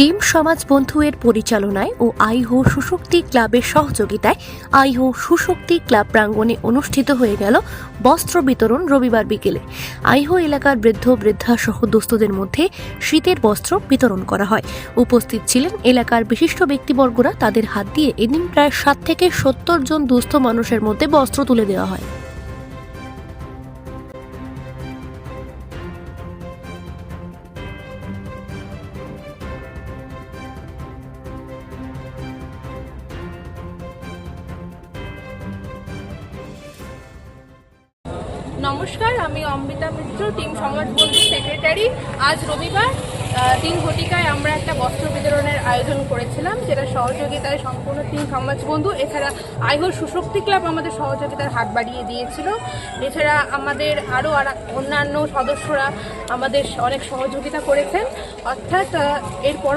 Team সমাজ বন্ধু এর পরিচালনায় ও আইহো সুশক্তি ক্লাবের সহযোগিতায় আইহো সুশক্তি ক্লাব প্রাঙ্গণে অনুষ্ঠিত হয়ে গেল বস্ত্র বিতরণ রবিবার বিকেলে। আইহো এলাকার বৃদ্ধ বৃদ্ধা সহ দুস্থদের মধ্যে শীতের বস্ত্র বিতরণ করা হয়। উপস্থিত ছিলেন এলাকার বিশিষ্ট ব্যক্তিবর্গরা। তাদের হাত দিয়ে এদিন প্রায় সাত থেকে সত্তর জন দুস্থ মানুষের মধ্যে বস্ত্র তুলে দেওয়া হয়। নমস্কার আমি অমৃতা মিত্র টিম সমাজবন্ধু সেক্রেটারি। আজ রবিবার তিন ঘটিকায় আমরা একটা বস্ত্র বিতরণের আয়োজন করেছিলাম যেটা সহযোগিতায় সম্পূর্ণ টিম সমাজবন্ধু এছাড়া আইহো সুশক্তি ক্লাব আমাদের সহযোগিতার হাত বাড়িয়ে দিয়েছিল। এছাড়া আমাদের আরও আর অন্যান্য সদস্যরা আমাদের অনেক সহযোগিতা করেছেন। অর্থাৎ আহ, এর পর